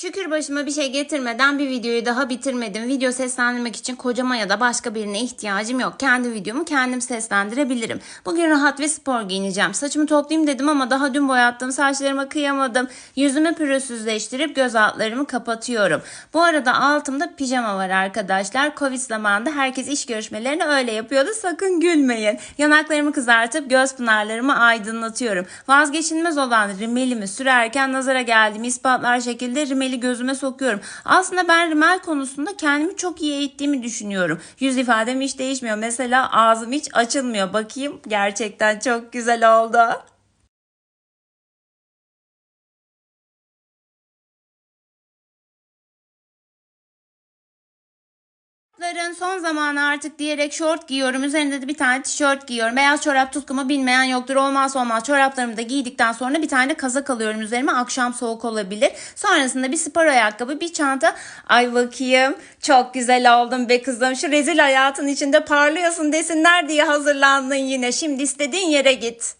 Şükür başıma bir şey getirmeden bir videoyu daha bitirmedim. Video seslendirmek için kocama ya da başka birine ihtiyacım yok. Kendi videomu kendim seslendirebilirim. Bugün rahat ve spor giyineceğim. Saçımı toplayayım dedim ama daha dün boyattım. Saçlarıma kıyamadım. Yüzümü pürüzsüzleştirip göz altlarımı kapatıyorum. Bu arada altımda pijama var arkadaşlar. Covid zamanında herkes iş görüşmelerini öyle yapıyordu. Sakın gülmeyin. Yanaklarımı kızartıp göz pınarlarımı aydınlatıyorum. Vazgeçilmez olan rimelimi sürerken nazara geldiğimi ispatlar şekilde rimeli gözüme sokuyorum. Aslında ben rimel konusunda kendimi çok iyi eğittiğimi düşünüyorum. Yüz ifadem hiç değişmiyor. Mesela ağzım hiç açılmıyor. Bakayım gerçekten çok güzel oldu. Çorapların son zamanı artık diyerek şort giyiyorum. Üzerinde de bir tane tişört giyiyorum. Beyaz çorap tutkumu bilmeyen yoktur. Olmazsa olmaz çoraplarımı da giydikten sonra bir tane kazak alıyorum üzerime. Akşam soğuk olabilir. Sonrasında bir spor ayakkabı, bir çanta. Ay bakayım çok güzel oldum be kızım. Şu rezil hayatın içinde parlıyorsun desinler diye hazırlandın yine. Şimdi istediğin yere git.